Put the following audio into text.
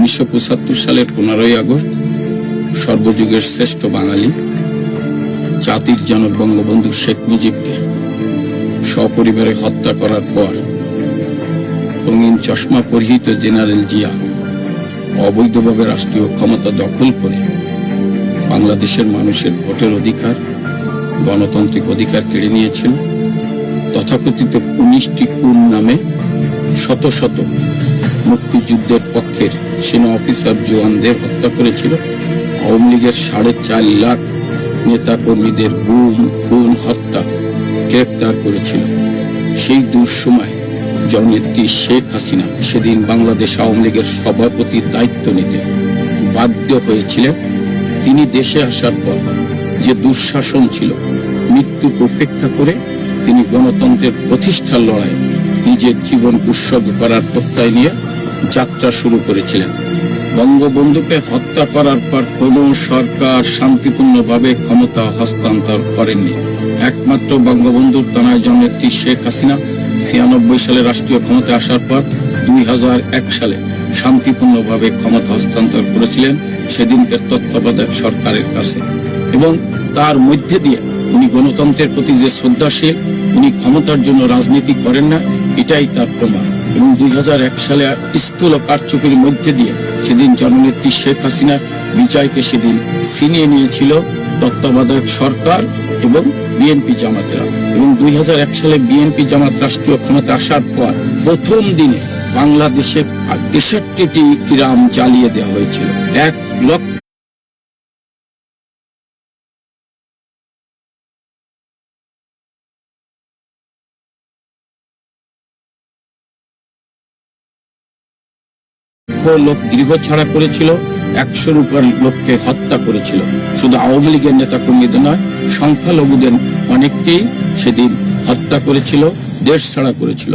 উনিশশো পঁচাত্তর সালের পনেরোই আগস্ট সর্বযুগের শ্রেষ্ঠ বাঙালি, জাতির জনক বঙ্গবন্ধু শেখ মুজিবকে সপরিবারে হত্যা করার পর রঙিন চশমা পরিহিত জেনারেল জিয়া অবৈধভাবে রাষ্ট্রীয় ক্ষমতা দখল করে বাংলাদেশের মানুষের ভোটের অধিকার, গণতান্ত্রিক অধিকার কেড়ে নিয়েছিল। তথাকথিত উনিশটি কুন নামে শত শত মুক্তিযুদ্ধের পক্ষের সেনা অফিসার জওয়ানদের হত্যা করেছিল। আওয়ামী লীগের সাড়ে চার লাখ নেতা কর্মীদের গুম, খুন, হত্যা গ্রেপ্তার করেছিল। সেই দুঃসময় জননেত্রী শেখ হাসিনা সেদিন বাংলাদেশ আওয়ামী লীগের সভাপতির দায়িত্ব নিতে বাধ্য হয়েছিলেন। তিনি দেশে আসার পর যে দুঃশাসন ছিল, মৃত্যুকে উপেক্ষা করে তিনি গণতন্ত্রের প্রতিষ্ঠার লড়াই নিজের জীবন উৎসর্গ করার প্রত্যয় নিয়ে যাত্রা শুরু করেছিলেন। বঙ্গবন্ধুকে হত্যা করার পর কোন সরকার শান্তিপূর্ণভাবে ক্ষমতা হস্তান্তর করেননি। একমাত্র বঙ্গবন্ধুর তনায় জননেত্রী শেখ হাসিনা ছিয়ানব্বই সালে রাষ্ট্রীয় ক্ষমতা আসার পর দুই হাজার এক সালে শান্তিপূর্ণভাবে ক্ষমতা হস্তান্তর করেছিলেন সেদিনকার তত্ত্বাবধায়ক সরকারের কাছে। এবং তার মধ্যে দিয়ে উনি গণতন্ত্রের প্রতি যে শ্রদ্ধাশীল, উনি ক্ষমতার জন্য রাজনীতি করেন না, এটাই তার প্রমাণ। এবং দুই হাজার এক সালে স্থূল কারচুপির মধ্যে দিয়ে সেদিন জননেত্রী শেখ হাসিনা বিজয়কে সেদিন ছিনিয়ে নিয়েছিল তত্ত্বাবধায়ক সরকার এবং বিএনপি জামাতেরা। এবং দুই হাজার এক সালে বিএনপি জামাত রাষ্ট্রীয় ক্ষমতা আসার পর প্রথম দিনে বাংলাদেশে তেষট্টিটি গ্রাম জ্বালিয়ে দেওয়া হয়েছিল। এক লক্ষ লক্ষ লোক গৃহ ছাড়া করেছিল, একশোর উপর লোককে হত্যা করেছিল। শুধু আওয়ামী লীগের নেতা কর্মীদের নয়, সংখ্যালঘুদের অনেককেই সেদিন হত্যা করেছিল, দেশ ছাড়া করেছিল।